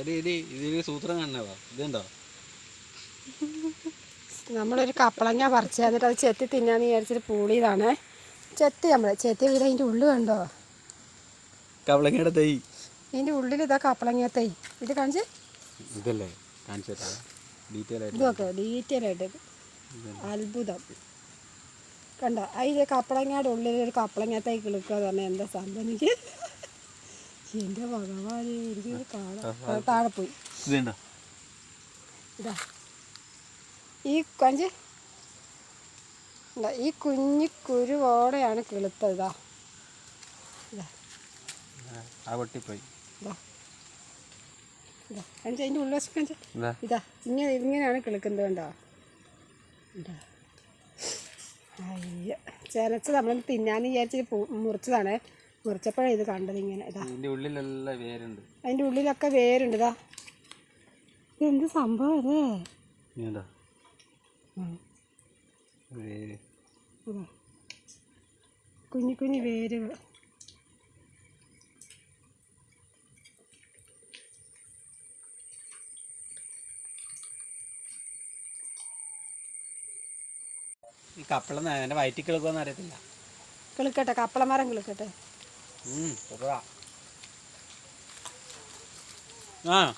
എടി എടി ഇതിന് സൂത്രം കാണണവാ ഇതുണ്ടോ? നമ്മളൊരു കപ്പളങ്ങ പറിച്ച് എന്നിട്ട് അത് ചെത്തി തിന്നാന്ന് വിചാരിച്ചിട്ട് പൂളിയതാണ്. ചെത്തി നമ്മൾ ചെത്തി വീട് അതിന്റെ ഉള്ളു കണ്ടോ? കവളങ്ങയുടെ തൈ. ഇതിന്റെ ഉള്ളിൽ ഇതാ കപ്പളങ്ങ തൈ. ഇത് കാണിച്ച്? ഇതല്ലേ? ഇതൊക്കെ ഡീറ്റെയിൽ ആയിട്ട് അത്ഭുതം. കണ്ടോ? അതിന്റെ കപ്പളങ്ങയുടെ ഉള്ളിൽ ഒരു കപ്പളങ്ങ തൈ കിളുക്കുക എന്ന് പറഞ്ഞാൽ എന്താ സംഭവം? എനിക്ക് എന്റെ ഭഗവാനെ എനിക്ക് കാണാം താഴെ പോയി. ഇതാ. ഈ കഞ്ച്. ഈ കുഞ്ഞി കുരുവോടെയാണ് കിളുത്തത് ഇതാ. പൊട്ടിപ്പോയി. അതിന്റെ ഉൾവശം ഇതാ. ഇങ്ങനെ ഇങ്ങനെയാണ് കിളുക്കുന്നത് കണ്ടോ? അയ്യ ചെനച്ച് നമ്മൾ തിന്നാന്ന് വിചാരിച്ചിട്ട് മുറിച്ചതാണ്. മുറിച്ചപ്പോഴാണ് ഇത് കണ്ടത് ഇങ്ങനെ. ഇതാ. ഇതിന്റെ ഉള്ളിലെല്ലാം വേരുണ്ട്. അതിന്റെ ഉള്ളിലൊക്കെ വേരുണ്ട്. ഇതാ. ഇതെന്ത് സംഭവം ഇതാ. കുഞ്ഞു കുഞ്ഞു വേരുകൾ. ഈ കപ്പളം എന്റെ വയറ്റിൽ കിളക്കുമെന്ന് അറിയത്തില്ല. കിളുക്കട്ടെ കപ്പളമരം കിളുക്കട്ടെ. 嗯，不知道。嗯。